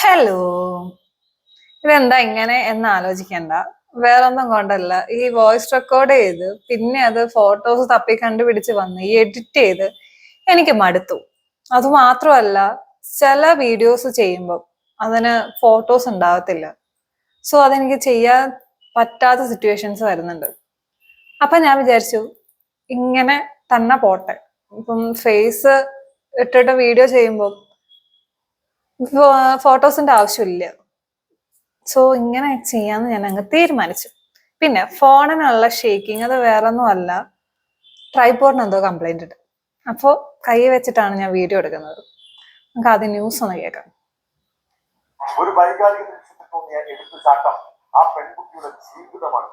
Hello ഇതെന്താ ഇങ്ങനെ എന്ന് ആലോചിക്കണ്ട. വേറൊന്നും കൊണ്ടല്ല. ഈ വോയിസ് റെക്കോർഡ് ചെയ്ത് പിന്നെ അത് ഫോട്ടോസ് തപ്പി കണ്ടുപിടിച്ച് വന്ന് ഈ എഡിറ്റ് ചെയ്ത് എനിക്ക് മടുത്തു. അതുമാത്രമല്ല ചില വീഡിയോസ് ചെയ്യുമ്പോൾ അതിന് ഫോട്ടോസ് ഉണ്ടാവത്തില്ല. സോ അതെനിക്ക് ചെയ്യാൻ പറ്റാത്ത സിറ്റുവേഷൻസ് വരുന്നുണ്ട്. അപ്പൊ ഞാൻ വിചാരിച്ചു ഇങ്ങനെ തന്നെ പോട്ടെ. ഇപ്പം ഫേസ് ഇട്ടിട്ട് വീഡിയോ ചെയ്യുമ്പോൾ ഫോട്ടോസിന്റെ ആവശ്യമില്ല. സോ ഇങ്ങനെ ചെയ്യാന്ന് ഞാൻ അങ്ങ് തീരുമാനിച്ചു. പിന്നെ ഫോണിനുള്ള ഷേക്കിംഗ് അത് വേറൊന്നും അല്ല ട്രൈപോർഡിന് എന്തോ കംപ്ലൈന്റ് ഉണ്ട് അപ്പോൾ കൈ വെച്ചിട്ടാണ് ഞാൻ വീഡിയോ എടുക്കുന്നത്. നമുക്ക് ആദ്യം ന്യൂസ് ഒന്ന് കേൾക്കാം. ഒരു ആ പെൺകുട്ടിയുടെ ജീവിതമാണ്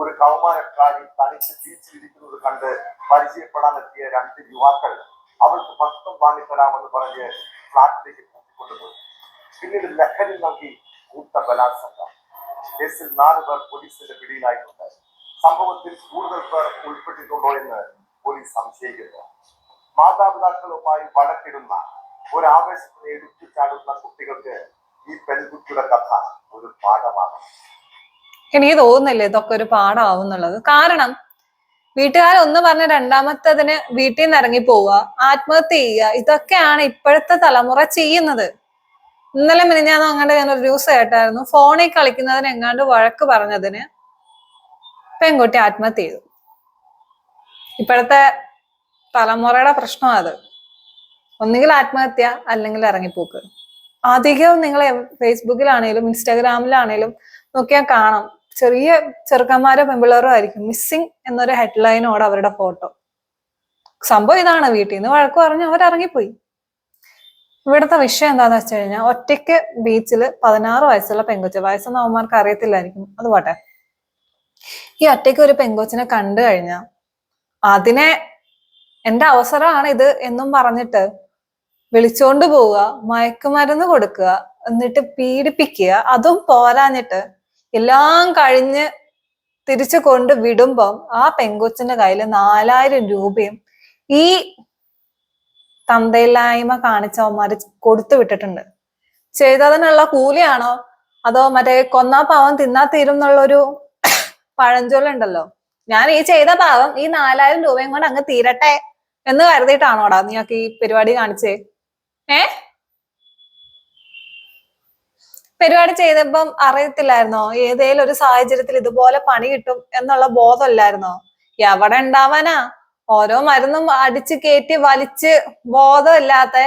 ഒരു കൗമാരക്കാരി തനിച്ച് ബീച്ചിലിരിക്കുന്നത് കണ്ട് പരിചയപ്പെടാനെത്തിയ രണ്ട് യുവാക്കൾ അവൾക്ക് ഭക്ഷണം വാങ്ങിത്തരാമെന്ന് പറഞ്ഞ് ഫ്ളാറ്റിലേക്ക് കൂട്ടിക്കൊണ്ടുപോയി. പിന്നീട് ലഹരി നൽകി കൂട്ട ബലാത്സംഗം. കേസിൽ നാല് പേർ പോലീസിന്റെ പിടിയിലായിട്ടുണ്ട്. സംഭവത്തിൽ കൂടുതൽ പേർ ഉൾപ്പെട്ടിട്ടുണ്ടോ എന്ന് പോലീസ് സംശയിക്കുന്നു. മാതാപിതാക്കളുമായി വഴക്കിടുന്ന ഒരു ആവേശത്തിന് എടുത്തു ചാടുന്ന കുട്ടികൾക്ക് ഈ പെൺകുട്ടിയുടെ കഥ ഒരു പാഠമാണ്. എനിക്ക് തോന്നുന്നില്ല ഇതൊക്കെ ഒരു പാഠമാവും എന്നുള്ളത് കാരണം വീട്ടുകാരൊന്ന് പറഞ്ഞ രണ്ടാമത്തതിന് വീട്ടിൽ നിന്ന് ഇറങ്ങി പോവുക ആത്മഹത്യ ചെയ്യുക ഇതൊക്കെയാണ് ഇപ്പോഴത്തെ തലമുറ ചെയ്യുന്നത്. ഇന്നലെ മിനിഞ്ഞാന്ന് അങ്ങോട്ട് ഞാനൊരു ന്യൂസ് കേട്ടായിരുന്നു. ഫോണിൽ കളിക്കുന്നതിന് എങ്ങാണ്ട് വഴക്ക് പറഞ്ഞതിന് പെൺകുട്ടി ആത്മഹത്യ ചെയ്തു. ഇപ്പോഴത്തെ തലമുറയുടെ പ്രശ്നം അത്. ഒന്നുകിൽ ആത്മഹത്യ അല്ലെങ്കിൽ ഇറങ്ങിപ്പോക്ക്. അധികവും നിങ്ങൾ ഫേസ്ബുക്കിലാണേലും ഇൻസ്റ്റാഗ്രാമിലാണേലും നോക്കിയാൽ കാണാം. ചെറിയ ചെറുക്കന്മാരോ പെമ്പിള്ളേരോ ആയിരിക്കും. മിസ്സിങ് എന്നൊരു ഹെഡ്ലൈനോട് അവരുടെ ഫോട്ടോ സംഭവം ഇതാണ്. വീട്ടിൽ നിന്ന് വഴക്ക് പറഞ്ഞ് അവർ ഇറങ്ങിപ്പോയി ഇവിടുത്തെ വിഷയം എന്താന്ന് വെച്ച് കഴിഞ്ഞാൽ ഒറ്റയ്ക്ക് ബീച്ചിൽ പതിനാറ് വയസ്സുള്ള പെങ്കൊച്ച് വയസ്സൊന്നും അവന്മാർക്ക് അറിയത്തില്ലായിരിക്കും. അത് പോട്ടെ. ഈ ഒറ്റയ്ക്ക് ഒരു പെങ്കൊച്ചിനെ കണ്ടു കഴിഞ്ഞാൽ അതിനെ എന്റെ അവസരമാണ് ഇത് എന്നും പറഞ്ഞിട്ട് വിളിച്ചോണ്ട് പോവുക മയക്കുമരുന്ന് കൊടുക്കുക എന്നിട്ട് പീഡിപ്പിക്കുക അതും പോരാഞ്ഞിട്ട് എല്ലാം കഴിഞ്ഞ് തിരിച്ചു കൊണ്ട് വിടുമ്പം ആ പെങ്കൊച്ചിന്റെ കയ്യിൽ നാലായിരം രൂപയും ഈ തന്തയില്ലായ്മ കാണിച്ചവന്മാര് കൊടുത്തു വിട്ടിട്ടുണ്ട്. ചെയ്തതിനുള്ള കൂലിയാണോ? അതോ മറ്റേ കൊന്നാ പാവം തിന്നാ തീരും എന്നുള്ളൊരു പഴഞ്ചൊല്ലുണ്ടല്ലോ ഞാൻ ഈ ചെയ്ത പാവം ഈ നാലായിരം രൂപയും കൊണ്ട് അങ്ങ് തീരട്ടെ എന്ന് കരുതിയിട്ടാണോടാ നീയൊക്കെ ഈ പരിപാടി കാണിച്ചേ? ഏ? പരിപാടി ചെയ്തപ്പം അറിയത്തില്ലായിരുന്നോ? ഏതേലും ഒരു സാഹചര്യത്തിൽ ഇതുപോലെ പണി കിട്ടും എന്നുള്ള ബോധമല്ലായിരുന്നോ? എവിടെ ഉണ്ടാവാനാ? ഓരോ മരുന്നും അടിച്ച് കയറ്റി വലിച്ച് ബോധമില്ലാത്ത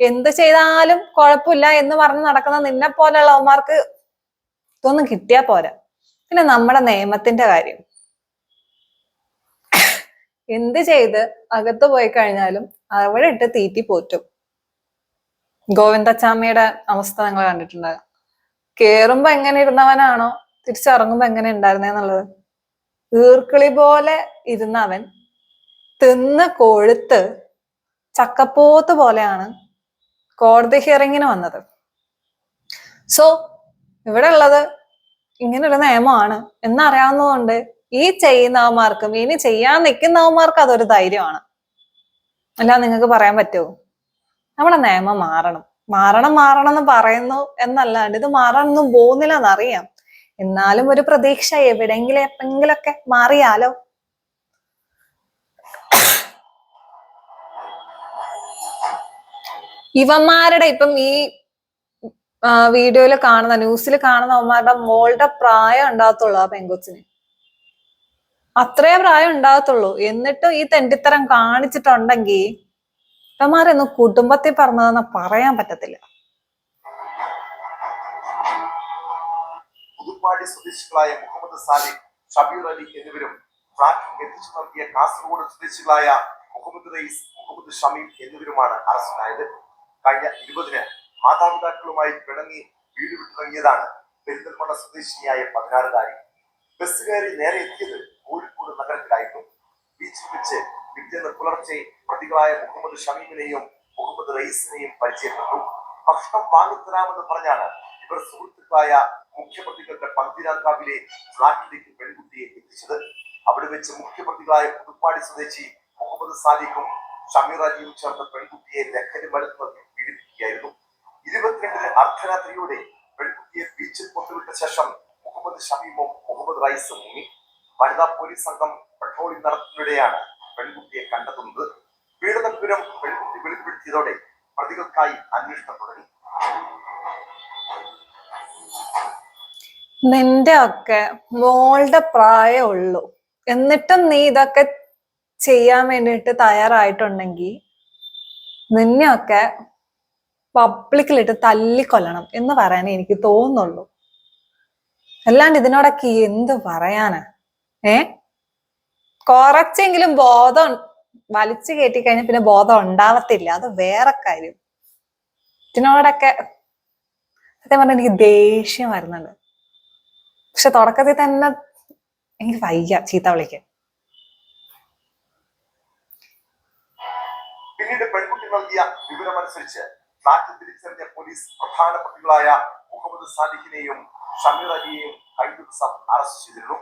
എന്ത് ചെയ്താലും കുഴപ്പമില്ല എന്ന് പറഞ്ഞ് നടക്കുന്ന നിന്നെ പോലെയുള്ളവന്മാർക്ക് ഇതൊന്നും കിട്ടിയാ പോരാ. പിന്നെ നമ്മുടെ നിയമത്തിന്റെ കാര്യം. എന്ത് ചെയ്ത് അകത്ത് പോയി കഴിഞ്ഞാലും അവിടെ ഇട്ട് തീറ്റി പോറ്റും. ഗോവിന്ദച്ചാമിയുടെ അവസ്ഥ നിങ്ങൾ കണ്ടിട്ടുണ്ട് കേറുമ്പോ എങ്ങനെ ഇരുന്നവനാണോ തിരിച്ചിറങ്ങുമ്പോ എങ്ങനെ ഉണ്ടായിരുന്നേന്നുള്ളത് ഈർക്കിളി പോലെ ഇരുന്നവൻ തിന്ന് കൊഴുത്ത് ചക്കപ്പോത്ത് പോലെയാണ് കോടതി ഹിയറിങ്ങിന് വന്നത്. സോ ഇവിടെ ഉള്ളത് ഇങ്ങനെ ഒരു നിയമമാണ്. എന്നറിയാവുന്നതുകൊണ്ട് ഈ ചെയ്യുന്നവന്മാർക്കും ഇനി ചെയ്യാൻ നിൽക്കുന്നവന്മാർക്ക് അതൊരു ധൈര്യമാണ്. അല്ല നിങ്ങൾക്ക് പറയാൻ പറ്റുമോ? നമ്മുടെ നിയമം മാറണം. മാറണം മാറണം എന്ന് പറയുന്നു എന്നല്ലാണ്ട് ഇത് മാറാനൊന്നും പോകുന്നില്ല എന്നറിയാം എന്നാലും ഒരു പ്രതീക്ഷ എവിടെങ്കിലും എപ്പെങ്കിലൊക്കെ മാറിയാലോ? ഇവന്മാരുടെ ഇപ്പം ഈ വീഡിയോയിൽ കാണുന്ന ന്യൂസിൽ കാണുന്ന അവന്മാരുടെ മോളുടെ പ്രായം ഉണ്ടാകത്തുള്ളൂ ആ പെങ്കൊച്ചിന്. അത്രേ പ്രായം ഉണ്ടാകത്തുള്ളൂ. എന്നിട്ടും ഈ തെണ്ടിത്തരം കാണിച്ചിട്ടുണ്ടെങ്കിൽ ഇവന്മാരൊന്നും കുടുംബത്തിൽ പറഞ്ഞതെന്ന് പറയാൻ പറ്റത്തില്ല. പുതുപ്പാടി സ്വദേശികളായ മുഹമ്മദ് സാലിഖ് ഷബീർ അലി എന്നിവരും ഫ്ളാറ്റിൽ എത്തിച്ചു നൽകിയ കാസർഗോഡ് സ്വദേശികളായ മുഹമ്മദ് റയീസ് മുഹമ്മദ് ഷമീം എന്നിവരുമാണ് അറസ്റ്റിലായത്. കഴിഞ്ഞ ഇരുപതിന് മാതാപിതാക്കളുമായി പിണങ്ങി വീട് വിട്ടിറങ്ങിയതാണ് പെരിന്തൽമണ്ണ സ്വദേശിനിയായ പതിനാറുകാരി ബസ് കയറി നേരെ എത്തിയത് കോഴിക്കോട് നഗരത്തിലായിരുന്നു. ബീച്ചിൽ വെച്ച് പിറ്റേന്ന് പുലർച്ചെ പ്രതികളായ മുഹമ്മദ് ഷമീമിനെയും മുഹമ്മദ് റയീസിനെയും പരിചയപ്പെട്ടു. ഭക്ഷണം വാങ്ങിത്തരാമെന്ന് പറഞ്ഞാണ് ഇവർ സുഹൃത്തുക്കളായ മുഖ്യപ്രതികളുടെ പന്തിരാങ്കാവിലെ ഫ്ളാറ്റിലേക്ക് പെൺകുട്ടിയെ എത്തിച്ചത്. അവിടെ വെച്ച് മുഖ്യപ്രതികളായ പുതുപ്പാടി സ്വദേശി മുഹമ്മദ് സാലിഖും ഷമീർ അലിയും ചേർന്ന പെൺകുട്ടിയെ ലഹരി മരുന്ന് പീഡിപ്പിക്കുകയായിരുന്നു. ഇരുപത്തിരണ്ടിന് അർദ്ധരാത്രിയോടെ പെൺകുട്ടിയെ ബീച്ചിൽ കൊണ്ടുവിട്ട ശേഷം മുഹമ്മദ് ഷമീമും മുഹമ്മദ് റൈസും മുങ്ങി. വനിതാ പോലീസ് സംഘം പെട്രോളിംഗ് നടത്തുന്നതിടെയാണ് പെൺകുട്ടിയെ കണ്ടെത്തുന്നത് പീഡനപുരം പെൺകുട്ടി വെളിപ്പെടുത്തിയതോടെ പ്രതികൾക്കായി അന്വേഷണം തുടങ്ങി. നിന്റെ ഒക്കെ മോളുടെ പ്രായമേ ഉള്ളൂ എന്നിട്ടും നീ ഇതൊക്കെ ചെയ്യാൻ വേണ്ടിയിട്ട് തയ്യാറായിട്ടുണ്ടെങ്കിൽ നിന്നെയൊക്കെ പബ്ലിക്കിലിട്ട് തല്ലിക്കൊല്ലണം എന്ന് പറയാനേ എനിക്ക് തോന്നുന്നുള്ളൂ അല്ലാണ്ട് ഇതിനോടൊക്കെ എന്ത് പറയാനാ? ഏ? കുറച്ചെങ്കിലും ബോധം വലിച്ചു കയറ്റി കഴിഞ്ഞാൽ പിന്നെ ബോധം ഉണ്ടാവത്തില്ല. അത് വേറെ കാര്യം. ഇതിനോടൊക്കെ സത്യം പറഞ്ഞാൽ എനിക്ക് ദേഷ്യം വരുന്നുണ്ട്. പക്ഷെ തുടക്കത്തിൽ തന്നെ എനിക്ക് വയ്യ ചീത്ത വിളിക്കാൻ. പിന്നീട് പെൺകുട്ടി നൽകിയ വിവരമനുസരിച്ച് നാട്ടിൽ തിരിച്ചറിഞ്ഞ പോലീസ് പ്രധാന പ്രതികളായ മുഹമ്മദ് സാലിഹിനെയും ഷമീർ അലിയെയും കഴിഞ്ഞ അറസ്റ്റ് ചെയ്തിരുന്നു.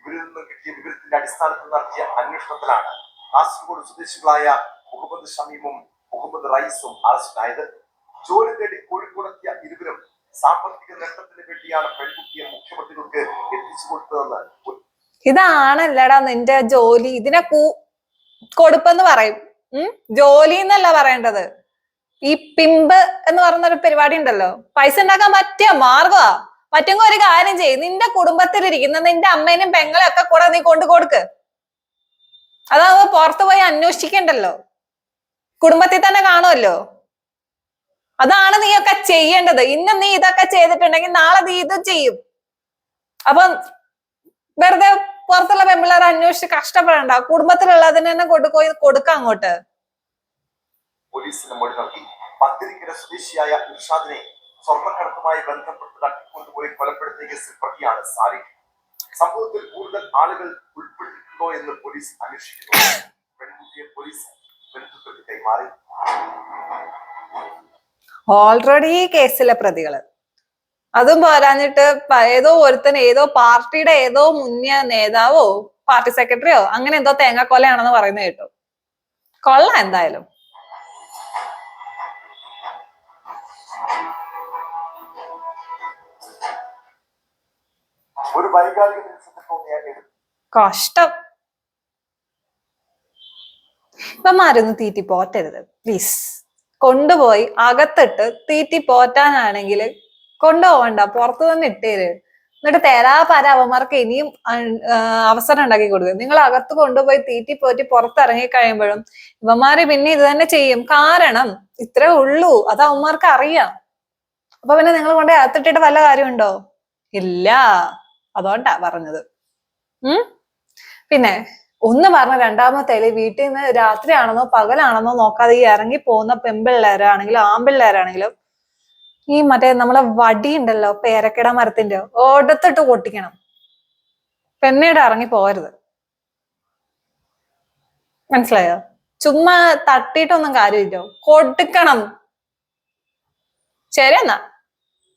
ഇവരിൽ നിന്ന് കിട്ടിയ വിവരത്തിന്റെ അടിസ്ഥാനത്തിൽ നടത്തിയ അന്വേഷണത്തിലാണ് കാസർഗോഡ് സ്വദേശികളായ മുഹമ്മദ് ഷമീമും മുഹമ്മദ് റൈസും അറസ്റ്റിലായത്. ജോലി തേടി കോഴിക്കോടെത്തിയ ഇരുവരും സാമ്പത്തിക നേട്ടത്തിന് വേണ്ടിയാണ് പെൺകുട്ടിയെ മുഖ്യമന്ത്രികൾക്ക് എത്തിച്ചു കൊടുത്തതെന്ന് ഇതാണല്ലടാ നിന്റെ ജോലി. ഇതിനെ കൂ കൊടുപ്പെന്ന് പറയും. ജോലി എന്നല്ല പറയേണ്ടത്. ഈ പിമ്പ് എന്ന് പറയുന്ന ഒരു പരിപാടി ഉണ്ടല്ലോ. പൈസ ഉണ്ടാക്കാൻ പറ്റിയ മാർഗമാ. പറ്റുന്ന ഒരു കാര്യം ചെയ്യും. നിന്റെ കുടുംബത്തിലിരിക്കുന്ന നിന്റെ അമ്മേനും പെങ്ങളും ഒക്കെ കൂടെ നീ കൊണ്ടു കൊടുക്ക്. അതാവ് പുറത്തു പോയി അന്വേഷിക്കണ്ടല്ലോ. കുടുംബത്തിൽ തന്നെ കാണുമല്ലോ അതാണ് നീ നീയൊക്കെ ചെയ്യേണ്ടത്. ഇന്ന് നീ ഇതൊക്കെ ചെയ്തിട്ടുണ്ടെങ്കിൽ നാളെ നീ ഇത് ചെയ്യും. അപ്പം വെറുതെ പുറത്തുള്ള പെമ്പിള്ളേർ അന്വേഷിച്ച് കഷ്ടപ്പെടണ്ട. കുടുംബത്തിലുള്ളതിന് തന്നെ കൊണ്ടുപോയി കൊടുക്ക അങ്ങോട്ട്. പോലീസിന് മൊഴി നൽകി പത്തിരിക്കര സ്വദേശിയായ ഇർഷാദിനെ സ്വർണക്കടത്തുമായി ബന്ധപ്പെട്ട് തട്ടിക്കൊണ്ടുപോയി കൊലപ്പെടുത്തിയ കേസിൽ പ്രതിയാണ് സാലിഹ്. സംഭവത്തിൽ കൂടുതൽ ആളുകൾ ഉൾപ്പെട്ടിട്ടുണ്ടോ എന്ന് പോലീസ് അന്വേഷിക്കുന്നു. പെൺകുട്ടിയെ പോലീസ് ബന്ധുക്കൾക്ക് കൈമാറി. ഓൾറെഡി കേസിലെ പ്രതികൾ അതും പോരാഞ്ഞിട്ട് ഏതോ ഒരുത്തൻ ഏതോ പാർട്ടിയുടെ ഏതോ മുന്നിയ നേതാവോ പാർട്ടി സെക്രട്ടറിയോ അങ്ങനെ എന്തോ തേങ്ങാക്കൊലയാണെന്ന് പറയുന്നത് കേട്ടു. കൊള്ളാം എന്തായാലും. ഒരു വൈകാരിക നിമിഷത്തിൽ തോന്നിയ കഷ്ടം. ഇവന്മാരൊന്നും തീറ്റി പോറ്റരുത്. പ്ലീസ് കൊണ്ടുപോയി അകത്തിട്ട് തീറ്റി പോറ്റാനാണെങ്കിൽ കൊണ്ടുപോകണ്ട പുറത്തു തന്നെ ഇട്ടേര്. എന്നിട്ട് തരാ പര അവന്മാർക്ക് ഇനിയും അവസരം ഉണ്ടാക്കി കൊടുക്കുക നിങ്ങൾ അകത്ത് കൊണ്ടുപോയി തീറ്റി പോറ്റി പുറത്തിറങ്ങി കഴിയുമ്പോഴും ഇവന്മാര് പിന്നെ ഇത് തന്നെ ചെയ്യും. കാരണം ഇത്രേ ഉള്ളൂ. അത് അവന്മാർക്ക് അറിയാം. അപ്പൊ പിന്നെ നിങ്ങൾ കൊണ്ടുപോയി അകത്തിട്ടിട്ട് വല്ല കാര്യമുണ്ടോ? ഇല്ല. അതുകൊണ്ടാ പറഞ്ഞത്. ഉം? പിന്നെ ഒന്ന് പറഞ്ഞ രണ്ടാമത്തെ വീട്ടിൽ നിന്ന് രാത്രിയാണെന്നോ പകലാണെന്നോ നോക്കാതെ ഈ ഇറങ്ങി പോകുന്ന പെമ്പിള്ളേരാണെങ്കിലും ആമ്പിള്ളേരാണെങ്കിലും ഈ മറ്റേ നമ്മളെ വടി ഉണ്ടല്ലോ പേരക്കിട മരത്തിന്റെ ഓടത്തിട്ട് പൊട്ടിക്കണം. പെണ്ണയുടെ ഇറങ്ങി പോകരുത്. മനസ്സിലായോ? ചുമ്മാ തട്ടിയിട്ടൊന്നും കാര്യമില്ല. കൊടുക്കണം. ശരി എന്നാ.